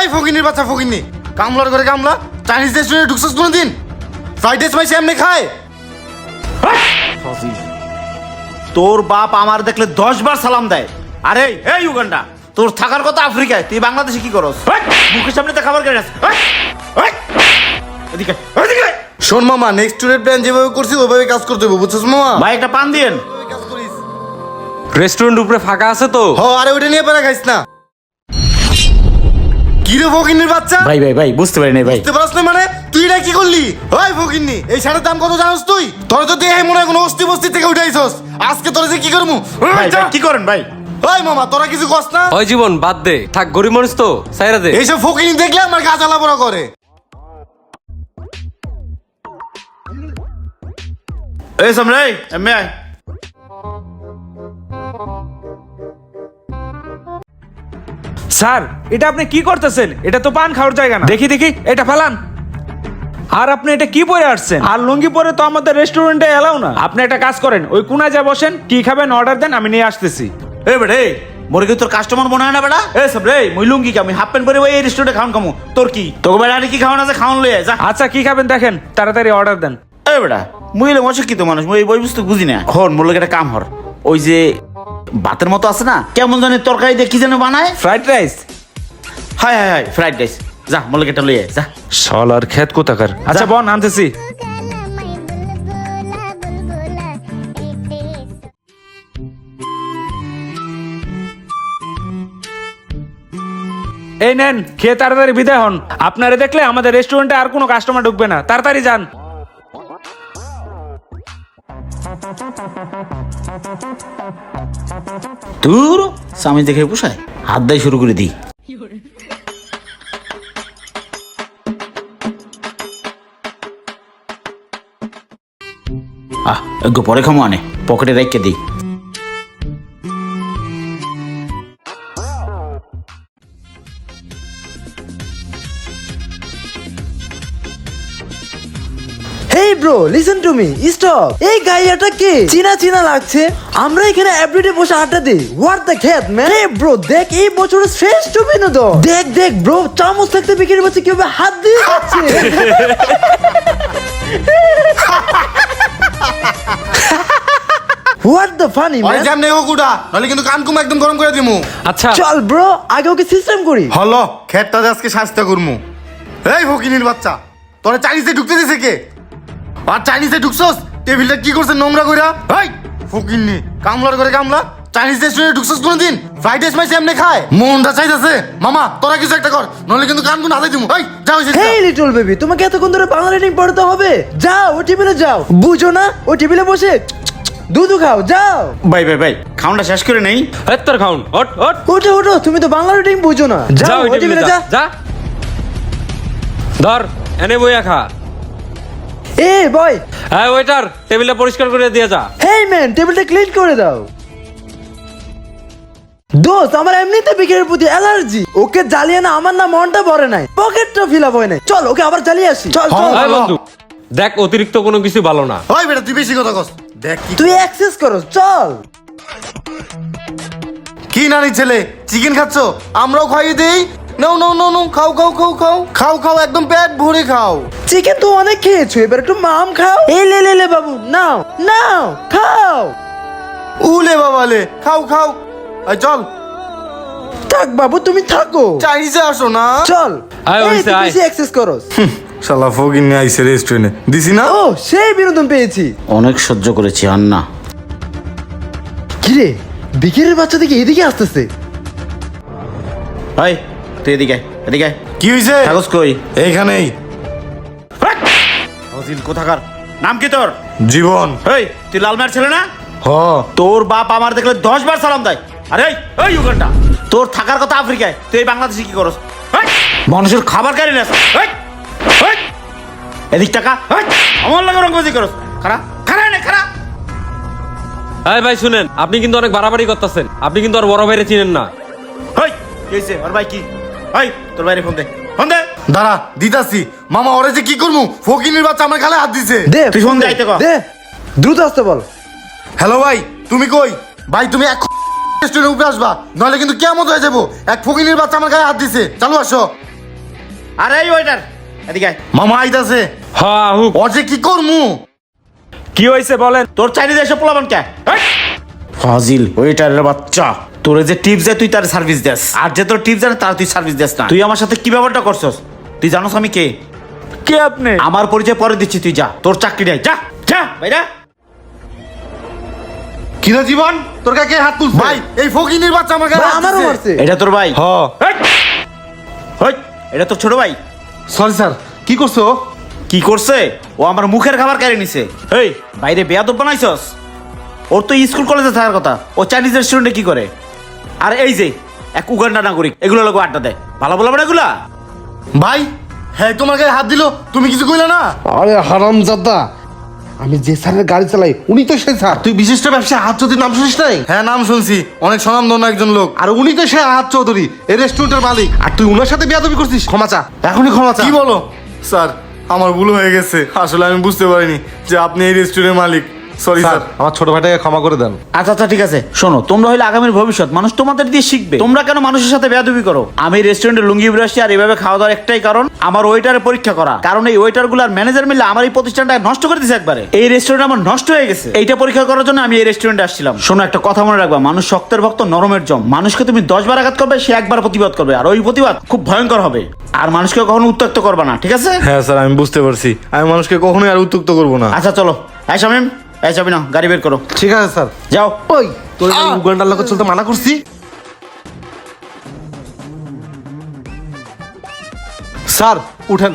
এই ফকিনির বাচ্চা ফকিনি কামলার করে কামলা চাইনিজ রেস্টুরেন্টে ঢুকছিস কোনো দিন ফ্রাইড রাইস মাইসে এমনি খায়? তোর বাপ আমার দেখলে দশ বার সালাম দেয়। আরে এই উগান্ডা তোর থাকার কথা আফ্রিকায় তুই বাংলাদেশে কি করস? মুখের সামনে তো খাবার এদিকে এদিকে শোন মামা নেক্সট ট্যুরের প্ল্যান যেভাবে করছি ওইভাবে কাজ করতে হবে বুঝছিস মামা? ভাই একটা পান দিয়েন। রেস্টুরেন্ট উপরে ফাঁকা আছে তো। হ আরে ওইটা নিয়ে পেরা খাইস না। কি রে ফকিন্নির বাচ্চা? ভাই ভাই ভাই বুঝতে পারি নাই ভাই। বুঝতে পারছ না মানে? তুই এটা কি করলি? ওই ফকিন্নি এই শাড়ির দাম কত জানোস তুই? তোর তো দেহে মনে হয় কোনো অস্থি বস্তি থেকে উঠাইছস। আজকে তোরা যে কি করব ভাই ভাই, কি করেন ভাই? ওই মামা তোরা কিছু কস না? ওই জীবন বাদ দে। থাক গরিব মানুষ তো সাইরা দে। এইসব ফকিনি দেখলে আমার গা জ্বালা পোড়া করে। এই সামনে এই আয়। স্যার এটা আপনি কি করতেছেন? এটা তো পান খাওয়ার জায়গা না। দেখি দেখি এটা ফেলান। আর আপনি এটা কি পরে আসছেন? আর লুঙ্গি পরে তো আমাদের রেস্টুরেন্টে এলাও না। আপনি একটা কাজ করেন ওই কোনায় যা বসেন কি খাবেন অর্ডার দেন আমি নিয়ে আসতেছি। এই বেড়ে এই মোর কি তোর কাস্টমার মনে হয় না বেড়া এই সব রে মুই লুঙ্গি কি আমি হাফ প্যান্ট পরে ওই এই রেস্টুরেন্টে খাওয়ান কামু তোর কি? তোকে বেড়া আর কি খাওয়ান আছে খাওয়ান লই আয়, যা। আচ্ছা কি খাবেন দেখেন তাড়াতাড়ি অর্ডার দেন। এই বেড়া মুই হলাম অশিক্ষিত মানুষ মুই এই বই বুঝতে বুঝি না। হন মোর লোক একটা কাম হর। ওই যে ভাতের মতো আছে না? কেমন জানি তরকারি দিয়ে কি যেন বানায়? Fried rice high high high fried rice যা মোর লোক একটা লই আয়, যা। সলার খেত কোথাকার? আচ্ছা বন আনতেছি। এই নেন খেয়ে তাড়াতাড়ি বিদায় হন। আপনারা দেখলে আমাদের রেস্টুরেন্টে আর কোনো কাস্টমার ঢুকবে না। তাড়াতাড়ি যান। দূর স্বামী দেখে পোষায়? হাত দেয় শুরু করে দিই। আহ, একটু পরে খামো আনে। পকেটে রেখে দিই। Bro listen to me stop এই গাইয়াটা কে? চিনা চিনা লাগছে। আমরা এখানে এভরিডে বসে আড্ডা দিই। হোয়াট দ্য খেত ম্যান হে ব্রো দেখ এই বছরের শ্রেষ্ঠ বিনোদন। দেখ দেখ ব্রো চামচ থাকতে বিক্রি বাচ্চা কীভাবে হাত দিয়ে খাচ্ছে? হোয়াট দ্য ফানি ওই ম্যান জ্যাম নেই কুটা নাহলে কিন্তু কান কুম একদম গরম করে দিমু। আচ্ছা। চল ব্রো আগে ওকে সিস্টেম করি। হলো খেতটা আজকে শাস্তা করমু। এই ফকিনির বাচ্চা তোরা চাইনিজে ঢুকতে দিছে কে? আর চাইনিজে ঢুকছস? টেবিলটা কি করছে নোংরা কইরা? এই ফকিনি কামলার করে কামলা। চাইনিজ রেস্টুরেন্টে ঢুকছস কোনোদিন? ফ্রাইড রাইস মাইসে এমনি খায়। মনটা চাইতেছে মামা তোরা কিছু একটা কর নইলে কিন্তু কান কোন হাতে দিমু এই যাও এসে হেই লিটল বেবি তোমাকে এতক্ষণ ধরে বাংলা রিডিং পড়তে হবে। যাও ও টেবিলে যাও। বুঝো না ও টেবিলে বসে দুধু খাও যাও। ভাই ভাই ভাই খাওয়াটা শেষ করে নেই। এই তোর খাউন ওট ওট ওঠো ওঠো তুমি তো বাংলা রিডিং বুঝো না। যা যাও ও টেবিলে যা। যা। ধর এনে বইয়া খা। এ বয় হ্যাঁ ওয়েটার টেবিলে পরিষ্কার করে দিয়ে যা। হেই ম্যান টেবিলটা ক্লিন করে দাও। দোস্ত আমার এমনিতে বিকেলের প্রতি অ্যালার্জি ওকে জ্বালিয়ে না আমার না মনটা ভরে নাই পকেটটা ফিল আপ হয় নাই। চল ওকে আবার জ্বালিয়ে আসি। চল চল। এই বন্ধু। দেখ অতিরিক্ত কোনো কিছু ভালো না। ওই বেটা তুই বেশি কথা কস। দেখ কি তুই অ্যাক্সেস করো চল। কি নারী ছেলে চিকেন খাচ্ছ? আমরাও খাইয়ে দেই নাও নাও নাও নাও খাও খাও খাও খাও। খাও খাও একদম পেট ভরে খাও। চিকেন তো অনেক খেয়েছো এবার একটু মাম খাও। এই লে লে লে বাবু নাও নাও খাও। উলে বাবালে খাও খাও। এই চল। থাক বাবু তুমি থাকো। চাইনিজে আসো না। চল। আয়, আয়। বেশি অ্যাক্সেস করস শালা ফকির নিয়ে আইসে রেস্টুরেন্টে দিছি না? ও সেই বিনোদন পেয়েছি। অনেক সহ্য করেছি আর না কিরে বিকেলের বাচ্চা থেকে এদিকে আসতেছে। ভাই তুই এদিকে এদিকে কি হইছে? কাগজ কই? এইখানেই। ফজিল কোথাকার? নাম কি তোর? জীবন। এই তুই লালমার ছেলে না? হ। তোর বাপ আমার দেখলে দশ বার সালাম দেয়। আরে এই, ইউগান্ডা তোর থাকার কথা আফ্রিকায় তুই বাংলাদেশে কি করস? মানুষের খাবার কারি না এদিক টাকা। আমার লাগে রঙ্গবাজি করস। খারা খারা নে খারা এই ভাই শুনেন আপনি কিন্তু অনেক বাড়াবাড়ি করতেছেন। আপনি কিন্তু আর বড় ভাইরে চিনেন না। ওর ভাই কি? এই তোর বাইরে ফোন দে। ফোন দে। দাঁড়া দিতাছি। মামা ওরে যে কি করমু? ফকিনের বাচ্চা আমার গালে হাত দিছে। দে তুই ফোন আইতে কর। দে দ্রুত আসতে বল। হ্যালো ভাই তুমি কই? ভাই তুমি এক রেস্টুরেন্টে উপরে আসবা নাহলে কিন্তু কেমন হয়ে যাব। এক ফকিনির বাচ্চা আমার গায়ে হাত দিছে। চালু আসো। আরে এই ওয়েটার এদিকে আয়। মামা আইতাছে। হ্যাঁ হুক ওর যে কি করমু? কি হয়েছে বলেন? তোর চাইনিজ এসে পোলাবান কে? ফাজিল ওয়েটারের বাচ্চা। তোরে যে টিপস দেয় তুই তার সার্ভিস দেস। আর যে তোর টিপস জানে তার তুই সার্ভিস দেস না। তুই আমার সাথে কি ব্যাপারটা করছস? তুই জানোস আমি কে? কে আপনি? আমার পরিচয় পরে দিচ্ছি তুই যা। তোর চাকরি নেই যা যা বাইরা। কিরা জীবন? তোর গায়ে কে হাত তুলছে? ভাই। এই ফকিনির বাচ্চা আমার গায়ে ভাই, আমারও মারছে। এটা তোর ভাই। হ। এই! এটা তোর ছোট ভাই। সরি স্যার কি করছ? কি করছে? ও আমার মুখের খাবার কেড়ে নিছে। এই বাইরে বেয়াদব বানাইছস? ওর তো স্কুল কলেজে থাকার কথা। ও চাইনিজ রেস্টুরেন্টে কি করে? আর এই যে এক উগান্ডা নাগরিক এগুলো লোক আড্ডা দেয়। ভালো বলব না এগুলা? ভাই হ্যাঁ তোমার গায়ে হাত দিল তুমি কিছু কইলে না? আরে হারাম জাদা আমি যে স্যারের গাড়ি চালাই উনি তো সেই স্যার। তুই বিশিষ্ট ব্যবসায়ী হাত চৌধুরীর নাম শুনিস নাই? হ্যাঁ নাম শুনছি অনেক স্বনামধন্য একজন লোক। আর উনি তো সেই হাত চৌধুরী এই রেস্টুরেন্টের মালিক। আর তুই উনার সাথে বিয়াদবি করছিস? ক্ষমা চা এখনই ক্ষমা চা। কি বলো? স্যার আমার ভুল হয়ে গেছে আসলে আমি বুঝতে পারিনি যে আপনি এই রেস্টুরেন্টের মালিক। সরি স্যার আমার ছোট ভাইটাকে ক্ষমা করে দেন। আচ্ছা আচ্ছা ঠিক আছে। শোনো তোমরা হইলে আগামীর ভবিষ্যৎ মানুষ তোমাদের দিয়ে শিখবে। তোমরা কেন মানুষের সাথে বেয়াদবি করো? আমি রেস্টুরেন্টে লুঙ্গি পরে আর এভাবে খাওয়া দাওয়ার একটাই কারণ আমার ওয়েটারে পরীক্ষা করা। কারণ এই ওয়েটারগুলার ম্যানেজার মিলে আমার এই প্রতিষ্ঠানটা নষ্ট করে দিছে একবারে। এই রেস্টুরেন্ট আমার নষ্ট হয়ে গেছে। এইটা পরীক্ষা করার জন্য আমি এই রেস্টুরেন্টে আসছিলাম। শোনো একটা কথা মনে রাখবা মানুষ শক্তের ভক্ত নরমের জম। মানুষকে তুমি দশ বার আঘাত করবে সে একবার প্রতিবাদ করবে। আর ওই প্রতিবাদ খুব ভয়ঙ্কর হবে। আর মানুষকে কখনো উত্তক্ত করবে না ঠিক আছে? হ্যাঁ স্যার আমি বুঝতে পারছি। আমি মানুষকে কখনোই আর উত্তুক্ত করব না। আচ্ছা চলো। এই শামিম এই যাবি না গাড়ি বের করো। ঠিক আছে স্যার। যাও। ওই তোর উগান্ডার লোকের চলতে মানা করছি। স্যার উঠেন।